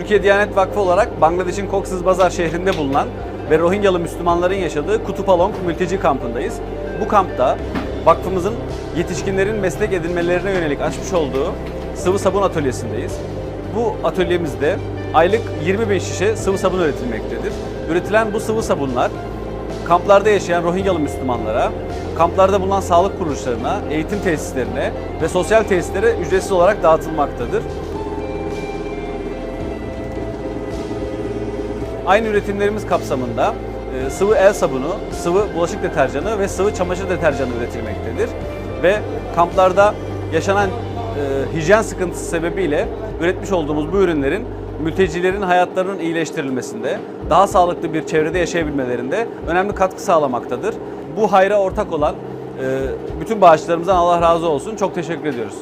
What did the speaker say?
Türkiye Diyanet Vakfı olarak Bangladeş'in Cox's Bazar şehrinde bulunan ve Rohingyalı Müslümanların yaşadığı Kutupalong mülteci kampındayız. Bu kampta vakfımızın yetişkinlerin meslek edinmelerine yönelik açmış olduğu sıvı sabun atölyesindeyiz. Bu atölyemizde aylık 20 bin şişe sıvı sabun üretilmektedir. Üretilen bu sıvı sabunlar kamplarda yaşayan Rohingyalı Müslümanlara, kamplarda bulunan sağlık kuruluşlarına, eğitim tesislerine ve sosyal tesislere ücretsiz olarak dağıtılmaktadır. Aynı üretimlerimiz kapsamında e, sıvı el sabunu, sıvı bulaşık deterjanı ve sıvı çamaşır deterjanı üretilmektedir. Ve kamplarda yaşanan e, hijyen sıkıntısı sebebiyle üretmiş olduğumuz bu ürünlerin mültecilerin hayatlarının iyileştirilmesinde, daha sağlıklı bir çevrede yaşayabilmelerinde önemli katkı sağlamaktadır. Bu hayra ortak olan e, bütün bağışlarımızdan Allah razı olsun. Çok teşekkür ediyoruz.